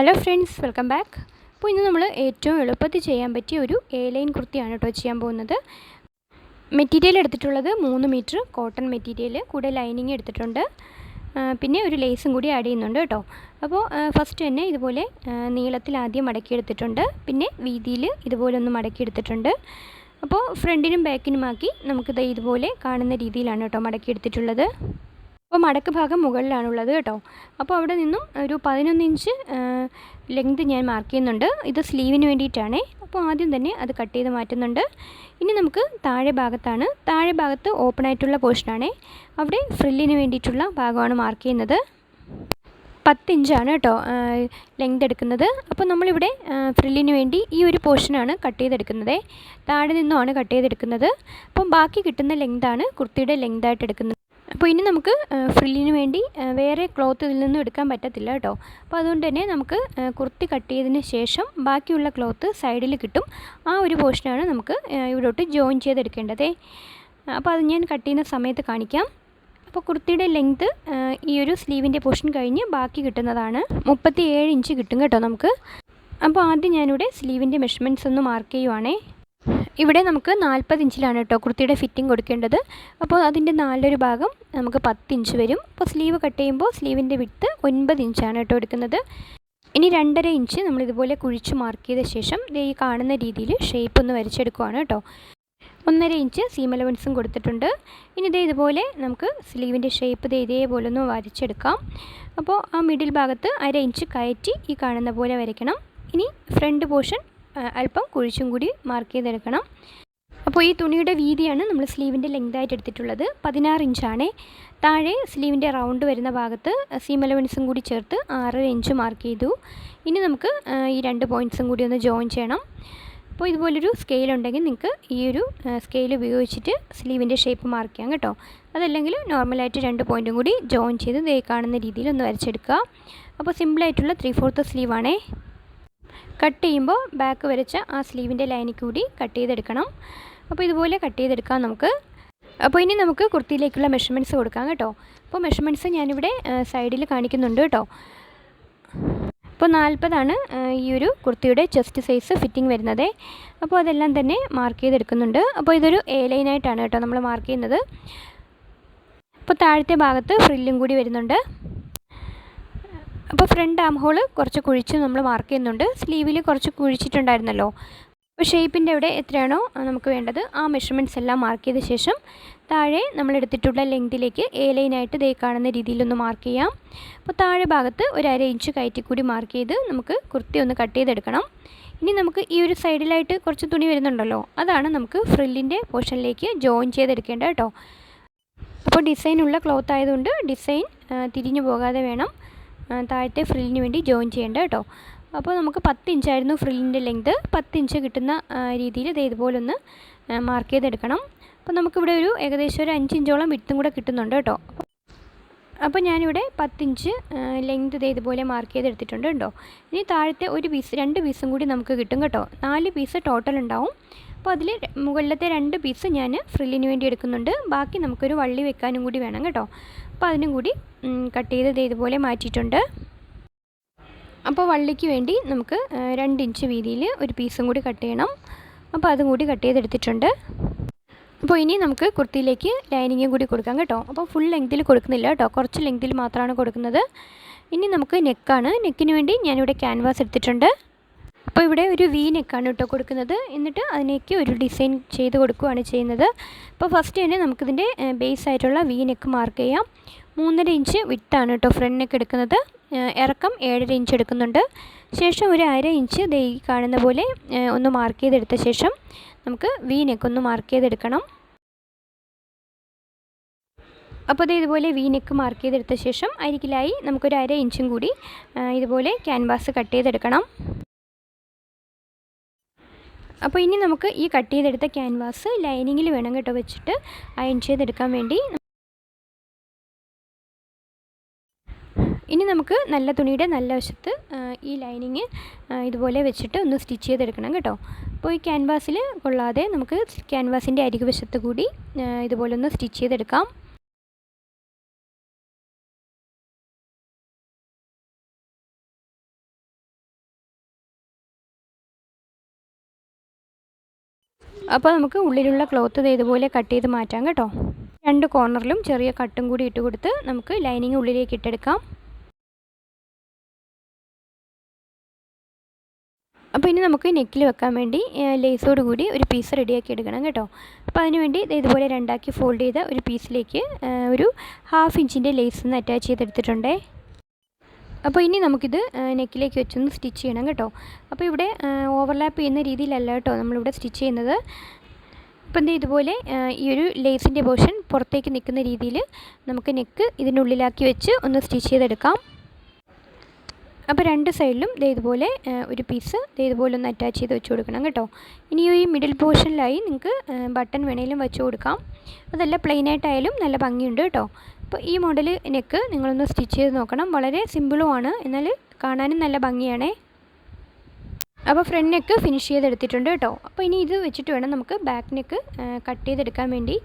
Hello friends welcome back അപ്പോൾ ഇന്ന് നമ്മൾ ഏറ്റവും എളുപ്പത്തിൽ ചെയ്യാൻ പറ്റിയ ഒരു എ ലൈൻ കുർത്തിയാണ് കേട്ടോ ചെയ്യാൻ പോകുന്നത്. മെറ്റീരിയൽ എടുത്തിട്ടുള്ളത് മൂന്ന് മീറ്റർ കോട്ടൺ മെറ്റീരിയൽ കൂടെ ലൈനിങ് എടുത്തിട്ടുണ്ട്. പിന്നെ ഒരു ലേസും കൂടി ആഡ് ചെയ്യുന്നുണ്ട് കേട്ടോ. അപ്പോൾ ഫസ്റ്റ് തന്നെ ഇതുപോലെ നീളത്തിൽ ആദ്യം മടക്കിയെടുത്തിട്ടുണ്ട് പിന്നെ വീതിയിൽ ഇതുപോലെ ഒന്ന് മടക്കിയെടുത്തിട്ടുണ്ട് അപ്പോൾ ഫ്രണ്ടിനും ബാക്കിനുമാക്കി നമുക്കിത് ഇതുപോലെ കാണുന്ന രീതിയിലാണ് കേട്ടോ മടക്കിയെടുത്തിട്ടുള്ളത് അപ്പോൾ മടക്ക് ഭാഗം മുകളിലാണുള്ളത് കേട്ടോ. അപ്പോൾ അവിടെ നിന്നും ഒരു പതിനൊന്ന് ഇഞ്ച് ലെങ്ത് ഞാൻ മാർക്ക് ചെയ്യുന്നുണ്ട്. ഇത് സ്ലീവിന് വേണ്ടിയിട്ടാണേ. അപ്പോൾ ആദ്യം തന്നെ അത് കട്ട് ചെയ്ത് മാറ്റുന്നുണ്ട്. ഇനി നമുക്ക് താഴെ ഭാഗത്താണ്. താഴെ ഭാഗത്ത് ഓപ്പൺ ആയിട്ടുള്ള പോർഷനാണേ അവിടെ ഫ്രില്ലിന് വേണ്ടിയിട്ടുള്ള ഭാഗമാണ് മാർക്ക് ചെയ്യുന്നത്. പത്ത് ഇഞ്ചാണ് കേട്ടോ ലെങ്ത് എടുക്കുന്നത്. അപ്പോൾ നമ്മളിവിടെ ഫ്രില്ലിന് വേണ്ടി ഈ ഒരു പോർഷനാണ് കട്ട് ചെയ്തെടുക്കുന്നത്. താഴെ നിന്നുമാണ് കട്ട് ചെയ്തെടുക്കുന്നത്. അപ്പം ബാക്കി കിട്ടുന്ന ലെങ്താണ് കുർത്തിയുടെ ലെങ്തായിട്ട് എടുക്കുന്നത്. അപ്പോൾ ഇനി നമുക്ക് ഫ്രില്ലിന് വേണ്ടി വേറെ ക്ലോത്ത് ഇതിൽ നിന്നും എടുക്കാൻ പറ്റത്തില്ല കേട്ടോ. അപ്പോൾ അതുകൊണ്ട് തന്നെ നമുക്ക് കുർത്തി കട്ട് ചെയ്തതിന് ശേഷം ബാക്കിയുള്ള ക്ലോത്ത് സൈഡിൽ കിട്ടും. ആ ഒരു പോർഷനാണ് നമുക്ക് ഇവിടോട്ട് ജോയിൻ ചെയ്തെടുക്കേണ്ടത്. അപ്പോൾ അത് ഞാൻ കട്ട് ചെയ്യുന്ന സമയത്ത് കാണിക്കാം. അപ്പോൾ കുർത്തിയുടെ ലെങ്ത് ഈ ഒരു സ്ലീവിന്റെ പോർഷൻ കഴിഞ്ഞ് ബാക്കി കിട്ടുന്നതാണ്. മുപ്പത്തി ഇഞ്ച് കിട്ടും കേട്ടോ നമുക്ക്. അപ്പോൾ ആദ്യം ഞാനിവിടെ സ്ലീവിന്റെ മെഷർമെന്റ്സ് ഒന്ന് മാർക്ക് ചെയ്യുവാണേ. ഇവിടെ നമുക്ക് നാൽപ്പത് ഇഞ്ചിലാണ് കേട്ടോ കുർത്തിയുടെ ഫിറ്റിംഗ് കൊടുക്കേണ്ടത്. അപ്പോൾ അതിന്റെ നാലൊരു ഭാഗം നമുക്ക് പത്ത് ഇഞ്ച് വരും. അപ്പോൾ സ്ലീവ് കട്ട് ചെയ്യുമ്പോൾ സ്ലീവിന്റെ വിട്ട് ഒൻപത് ഇഞ്ചാണ് കേട്ടോ എടുക്കുന്നത്. ഇനി രണ്ടര ഇഞ്ച് നമ്മൾ ഇതുപോലെ കുഴിച്ച് മാർക്ക് ചെയ്ത ശേഷം ഈ കാണുന്ന രീതിയിൽ ഷേപ്പ് ഒന്ന് വരച്ചെടുക്കുവാണ് കേട്ടോ. ഒന്നര ഇഞ്ച് സീം അലവൻസും കൊടുത്തിട്ടുണ്ട്. ഇനി ഇതേ ഇതുപോലെ നമുക്ക് സ്ലീവിന്റെ ഷേപ്പ് ഇത് ഇതേപോലെ ഒന്ന് വരച്ചെടുക്കാം. അപ്പോൾ ആ മിഡിൽ ഭാഗത്ത് അര ഇഞ്ച് കയറ്റി ഈ കാണുന്ന പോലെ വരയ്ക്കണം. ഇനി ഫ്രണ്ട് പോർഷൻ അല്പം കുഴിച്ചും കൂടി മാർക്ക് ചെയ്തെടുക്കണം. അപ്പോൾ ഈ തുണിയുടെ വീതിയാണ് നമ്മൾ സ്ലീവിന്റെ ലെങ്തായിട്ട് എടുത്തിട്ടുള്ളത്. പതിനാറ് ഇഞ്ചാണ് താഴെ സ്ലീവിന്റെ റൗണ്ട് വരുന്ന ഭാഗത്ത് സീം അലവൻസും കൂടി ചേർത്ത് ആറര ഇഞ്ച് മാർക്ക് ചെയ്തു. ഇനി നമുക്ക് ഈ രണ്ട് പോയിന്റ്സും കൂടി ഒന്ന് ജോയിൻ ചെയ്യണം. അപ്പോൾ ഇതുപോലൊരു സ്കെയിൽ ഉണ്ടെങ്കിൽ നിങ്ങൾക്ക് ഈ ഒരു സ്കെയിൽ ഉപയോഗിച്ചിട്ട് സ്ലീവിന്റെ ഷേപ്പ് മാർക്ക് ചെയ്യാം കേട്ടോ. അതല്ലെങ്കിൽ നോർമലായിട്ട് രണ്ട് പോയിന്റും കൂടി ജോയിൻ ചെയ്ത് ദേ കാണുന്ന രീതിയിൽ ഒന്ന് വരച്ചെടുക്കുക. അപ്പോൾ സിമ്പിളായിട്ടുള്ള ത്രീ ഫോർത്ത് സ്ലീവാണേ കട്ട് ചെയ്യുമ്പോൾ ബാക്ക് വരച്ച ആ സ്ലീവിന്റെ ലൈനിൽ കൂടി കട്ട് ചെയ്തെടുക്കണം. അപ്പോൾ ഇതുപോലെ കട്ട് ചെയ്തെടുക്കാം നമുക്ക്. അപ്പോൾ ഇനി നമുക്ക് കുർത്തിയിലേക്കുള്ള മെഷർമെന്റ്സ് കൊടുക്കാം കേട്ടോ. അപ്പോൾ മെഷർമെന്റ്സ് ഞാനിവിടെ സൈഡിൽ കാണിക്കുന്നുണ്ട് കേട്ടോ. അപ്പോൾ നാൽപ്പതാണ് ഈ ഒരു കുർത്തിയുടെ ചെസ്റ്റ് സൈസ് ഫിറ്റിംഗ് വരുന്നത്. അപ്പോൾ അതെല്ലാം തന്നെ മാർക്ക് ചെയ്തെടുക്കുന്നുണ്ട്. അപ്പോൾ ഇതൊരു എ ലൈനായിട്ടാണ് കേട്ടോ നമ്മൾ മാർക്ക് ചെയ്യുന്നത്. അപ്പോൾ താഴത്തെ ഭാഗത്ത് ഫ്രില്ലും കൂടി വരുന്നുണ്ട്. അപ്പോൾ ഫ്രണ്ട് ആം ഹോൾ കുറച്ച് കുഴിച്ച് നമ്മൾ മാർക്ക് ചെയ്യുന്നുണ്ട്. സ്ലീവിൽ കുറച്ച് കുഴിച്ചിട്ടുണ്ടായിരുന്നല്ലോ. അപ്പോൾ ഷേപ്പിന്റെ അവിടെ എത്രയാണോ നമുക്ക് വേണ്ടത്. ആ മെഷർമെന്റ്സ് എല്ലാം മാർക്ക് ചെയ്ത ശേഷം താഴെ നമ്മൾ എടുത്തിട്ടുള്ള ലെങ്തിലേക്ക് എ ലൈനായിട്ട് ദേ കാണുന്ന രീതിയിലൊന്ന് മാർക്ക് ചെയ്യാം. അപ്പോൾ താഴെ ഭാഗത്ത് ഒരു അര ഇഞ്ച് കയറ്റി കൂടി മാർക്ക് ചെയ്ത് നമുക്ക് കുർത്തി ഒന്ന് കട്ട് ചെയ്തെടുക്കണം. ഇനി നമുക്ക് ഈ ഒരു സൈഡിലായിട്ട് കുറച്ച് തുണി വരുന്നുണ്ടല്ലോ. അതാണ് നമുക്ക് ഫ്രില്ലിന്റെ പോർഷനിലേക്ക് ജോയിൻ ചെയ്തെടുക്കേണ്ടത് കേട്ടോ. അപ്പോൾ ഡിസൈനുള്ള ക്ലോത്ത് ആയതുകൊണ്ട് ഡിസൈൻ തിരിഞ്ഞു പോകാതെ വേണം. താഴത്തെ ഫ്രില്ലിന് വേണ്ടി ജോയിൻ ചെയ്യേണ്ട കേട്ടോ. അപ്പോൾ നമുക്ക് പത്ത് ഇഞ്ചായിരുന്നു ഫ്രില്ലിന്റെ ലെങ്ത് പത്ത് ഇഞ്ച് കിട്ടുന്ന രീതിയിൽ ഇത് ഇതുപോലെ ഒന്ന് മാർക്ക് ചെയ്തെടുക്കണം. അപ്പോൾ നമുക്കിവിടെ ഒരു ഏകദേശം ഒരു അഞ്ച് ഇഞ്ചോളം വിട്ടും കൂടെ കിട്ടുന്നുണ്ട് കേട്ടോ. അപ്പോൾ ഞാനിവിടെ പത്തിഞ്ച് ലെങ്ത് ഇത് ഇതുപോലെ മാർക്ക് ചെയ്തെടുത്തിട്ടുണ്ട് കേട്ടോ. ഇനി താഴത്തെ ഒരു പീസ് രണ്ട് പീസും കൂടി നമുക്ക് കിട്ടും കേട്ടോ. നാല് പീസ് ടോട്ടൽ ഉണ്ടാവും. അപ്പോൾ അതിൽ മുകളിലത്തെ രണ്ട് പീസ് ഞാൻ ഫ്രില്ലിന് വേണ്ടി എടുക്കുന്നുണ്ട്. ബാക്കി നമുക്കൊരു വള്ളി വെക്കാനും കൂടി വേണം കേട്ടോ. അപ്പോൾ അതിനും കൂടി കട്ട് ചെയ്ത് ദേ ഇതുപോലെ മാറ്റിയിട്ടുണ്ട്. അപ്പോൾ വള്ളിക്ക് വേണ്ടി നമുക്ക് രണ്ട് ഇഞ്ച് വീതിയിൽ ഒരു പീസും കൂടി കട്ട് ചെയ്യണം. അപ്പോൾ അതും കൂടി കട്ട് ചെയ്തെടുത്തിട്ടുണ്ട്. അപ്പോൾ ഇനി നമുക്ക് കുർത്തിയിലേക്ക് ലൈനിങ്ങും കൂടി കൊടുക്കാം കേട്ടോ. അപ്പോൾ ഫുൾ ലെങ്തിൽ കൊടുക്കുന്നില്ല കേട്ടോ. കുറച്ച് ലെങ്തിൽ മാത്രമാണ് കൊടുക്കുന്നത്. ഇനി നമുക്ക് നെക്കാണ് നെക്കിന് വേണ്ടി ഞാനിവിടെ ക്യാൻവാസ് എടുത്തിട്ടുണ്ട്. അപ്പോൾ ഇവിടെ ഒരു വി നെക്കാണ് കേട്ടോ കൊടുക്കുന്നത്. എന്നിട്ട് അതിനേക്ക് ഒരു ഡിസൈൻ ചെയ്ത് കൊടുക്കുകയാണ് ചെയ്യുന്നത്. അപ്പോൾ ഫസ്റ്റ് തന്നെ നമുക്കിതിന്റെ ബേസ് ആയിട്ടുള്ള വി നെക്ക് മാർക്ക് ചെയ്യാം. മൂന്നര ഇഞ്ച് വിട്ടാണ് കേട്ടോ ഫ്രണ്ട് നെക്ക് എടുക്കുന്നത്. ഇറക്കം ഏഴര ഇഞ്ച് എടുക്കുന്നുണ്ട്. ശേഷം ഒരു അര ഇഞ്ച് ദേ കാണുന്ന പോലെ ഒന്ന് മാർക്ക് ചെയ്തെടുത്ത ശേഷം നമുക്ക് വി നെക്ക് ഒന്ന് മാർക്ക് ചെയ്തെടുക്കണം. അപ്പോൾ ഇത് ഇതുപോലെ വി നെക്ക് മാർക്ക് ചെയ്തെടുത്ത ശേഷം അരികിലായി നമുക്കൊരു അര ഇഞ്ചും കൂടി ഇതുപോലെ ക്യാൻവാസ് കട്ട് ചെയ്തെടുക്കണം. അപ്പോൾ ഇനി നമുക്ക് ഈ കട്ട് ചെയ്തെടുത്ത ക്യാൻവാസ് ലൈനിങ്ങിൽ വേണം കേട്ടോ വെച്ചിട്ട് അയൺ ചെയ്തെടുക്കാൻ വേണ്ടി. ഇനി നമുക്ക് നല്ല തുണിയുടെ നല്ല വശത്ത് ഈ ലൈനിങ് ഇതുപോലെ വെച്ചിട്ട് ഒന്ന് സ്റ്റിച്ച് ചെയ്തെടുക്കണം കേട്ടോ. അപ്പോൾ ഈ ക്യാൻവാസിൽ കൊള്ളാതെ നമുക്ക് ക്യാൻവാസിന്റെ അരികു വശത്ത് കൂടി ഇതുപോലെ ഒന്ന് സ്റ്റിച്ച് ചെയ്തെടുക്കാം. അപ്പോൾ നമുക്ക് ഉള്ളിലുള്ള ക്ലോത്ത് ഇതേപോലെ കട്ട് ചെയ്ത് മാറ്റാം കേട്ടോ. രണ്ട് കോർണറിലും ചെറിയ കട്ടും കൂടി ഇട്ട് കൊടുത്ത് നമുക്ക് ലൈനിങ് ഉള്ളിലേക്ക് ഇട്ടെടുക്കാം. അപ്പോൾ ഇനി നമുക്ക് നെക്കിൽ വെക്കാൻ വേണ്ടി ലേസോട് കൂടി ഒരു പീസ് റെഡിയാക്കി എടുക്കണം കേട്ടോ. അപ്പോൾ അതിന് വേണ്ടി ഇതുപോലെ രണ്ടാക്കി ഫോൾഡ് ചെയ്ത ഒരു പീസിലേക്ക് ഒരു ഹാഫ് ഇഞ്ചിന്റെ ലേസ് ഒന്ന് അറ്റാച്ച് ചെയ്തെടുത്തിട്ടുണ്ടേ. അപ്പോൾ ഇനി നമുക്കിത് നെക്കിലേക്ക് വെച്ചൊന്ന് സ്റ്റിച്ച് ചെയ്യണം കേട്ടോ. അപ്പോൾ ഇവിടെ ഓവർലാപ്പ് ചെയ്യുന്ന രീതിയിലല്ല കേട്ടോ നമ്മളിവിടെ സ്റ്റിച്ച് ചെയ്യുന്നത്. ഇപ്പം എന്താ ഇതുപോലെ ഈ ഒരു ലേസിന്റെ പോർഷൻ പുറത്തേക്ക് നിൽക്കുന്ന രീതിയിൽ നമുക്ക് നെക്ക് ഇതിനുള്ളിലാക്കി വെച്ച് ഒന്ന് സ്റ്റിച്ച് ചെയ്തെടുക്കാം. അപ്പോൾ രണ്ട് സൈഡിലും ദേ ഇതുപോലെ ഒരു പീസ് ദേ ഇതുപോലെ ഒന്ന് അറ്റാച്ച് ചെയ്ത് വെച്ച് കൊടുക്കണം കേട്ടോ. ഇനി ഈ മിഡിൽ പോർഷനിലായി നിങ്ങൾക്ക് ബട്ടൺ വേണേലും വെച്ച് കൊടുക്കാം. അതല്ല പ്ലെയിനായിട്ടായാലും നല്ല ഭംഗിയുണ്ട് കേട്ടോ. അപ്പോൾ ഈ മോഡൽ നെക്ക് നിങ്ങളൊന്ന് സ്റ്റിച്ച് ചെയ്ത് നോക്കണം. വളരെ സിമ്പിളുമാണ് എന്നാൽ കാണാനും നല്ല ഭംഗിയാണേ. അപ്പോൾ ഫ്രണ്ട് നെക്ക് ഫിനിഷ് ചെയ്തെടുത്തിട്ടുണ്ട് കേട്ടോ. അപ്പോൾ ഇനി ഇത് വെച്ചിട്ട് വേണം നമുക്ക് ബാക്ക് നെക്ക് കട്ട് ചെയ്തെടുക്കാൻ വേണ്ടി.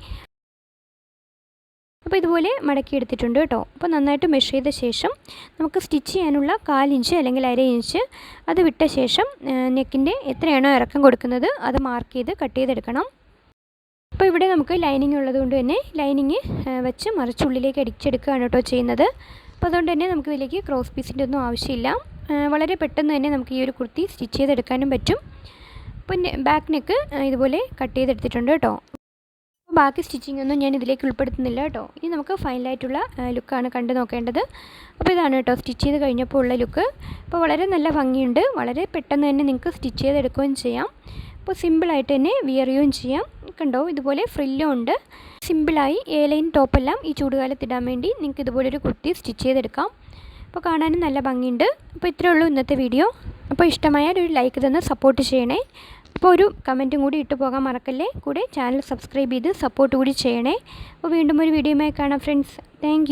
അപ്പോൾ ഇതുപോലെ മടക്കി എടുത്തിട്ടുണ്ട് കേട്ടോ. അപ്പോൾ നന്നായിട്ട് മെഷർ ചെയ്ത ശേഷം നമുക്ക് സ്റ്റിച്ച് ചെയ്യാനുള്ള കാലിഞ്ച് അല്ലെങ്കിൽ അര ഇഞ്ച് അത് വിട്ട ശേഷം നെക്കിന്റെ എത്രയാണോ ഇറക്കം കൊടുക്കുന്നത് അത് മാർക്ക് ചെയ്ത് കട്ട് ചെയ്തെടുക്കണം. അപ്പോൾ ഇവിടെ നമുക്ക് ലൈനിങ് ഉള്ളത് കൊണ്ട് തന്നെ ലൈനിങ് വെച്ച് മറിച്ചുള്ളിലേക്ക് അടിച്ചെടുക്കുകയാണ് കേട്ടോ ചെയ്യുന്നത്. അപ്പോൾ അതുകൊണ്ട് തന്നെ നമുക്ക് ഇതിലേക്ക് ക്രോസ് പീസിന്റെ ഒന്നും ആവശ്യമില്ല. വളരെ പെട്ടെന്ന് തന്നെ നമുക്ക് ഈ ഒരു കുർത്തി സ്റ്റിച്ച് ചെയ്തെടുക്കാനും പറ്റും. അപ്പം ബാക്ക് നെക്ക് ഇതുപോലെ കട്ട് ചെയ്തെടുത്തിട്ടുണ്ട് കേട്ടോ. ബാക്കി സ്റ്റിച്ചിങ് ഒന്നും ഞാൻ ഇതിലേക്ക് ഉൾപ്പെടുത്തുന്നില്ല കേട്ടോ. ഇനി നമുക്ക് ഫൈനലായിട്ടുള്ള ലുക്കാണ് കണ്ടു നോക്കേണ്ടത്. അപ്പോൾ ഇതാണ് കേട്ടോ സ്റ്റിച്ച് ചെയ്ത് കഴിഞ്ഞപ്പോൾ ഉള്ള ലുക്ക് അപ്പോൾ വളരെ നല്ല ഭംഗിയുണ്ട്. വളരെ പെട്ടെന്ന് തന്നെ നിങ്ങൾക്ക് സ്റ്റിച്ച് ചെയ്തെടുക്കുകയും ചെയ്യാം. അപ്പോൾ സിമ്പിളായിട്ട് തന്നെ വിയർ ചെയ്യുകയും ചെയ്യാം. കണ്ടോ? ഇതുപോലെ ഫ്രില്ലും ഉണ്ട്. സിമ്പിളായി എ ലൈൻ ടോപ്പെല്ലാം ഈ ചൂടുകാലത്ത് ഇടാൻ വേണ്ടി നിങ്ങൾക്ക് ഇതുപോലെ ഒരു കുർത്തി സ്റ്റിച്ച് ചെയ്തെടുക്കാം. അപ്പോൾ കാണാനും നല്ല ഭംഗിയുണ്ട്. അപ്പോൾ ഇത്രയേ ഉള്ളൂ ഇന്നത്തെ വീഡിയോ. അപ്പോൾ ഇഷ്ടമായാൽ ഒരു ലൈക്ക് തന്ന് സപ്പോർട്ട് ചെയ്യണേ. അപ്പോൾ ഒരു കമന്റും കൂടി ഇട്ട് പോകാൻ മറക്കല്ലേ? കൂടെ ചാനൽ സബ്സ്ക്രൈബ് ചെയ്ത് സപ്പോർട്ട് കൂടി ചെയ്യണേ. അപ്പോൾ വീണ്ടും ഒരു വീഡിയോയുമായി കാണാം ഫ്രണ്ട്സ് താങ്ക്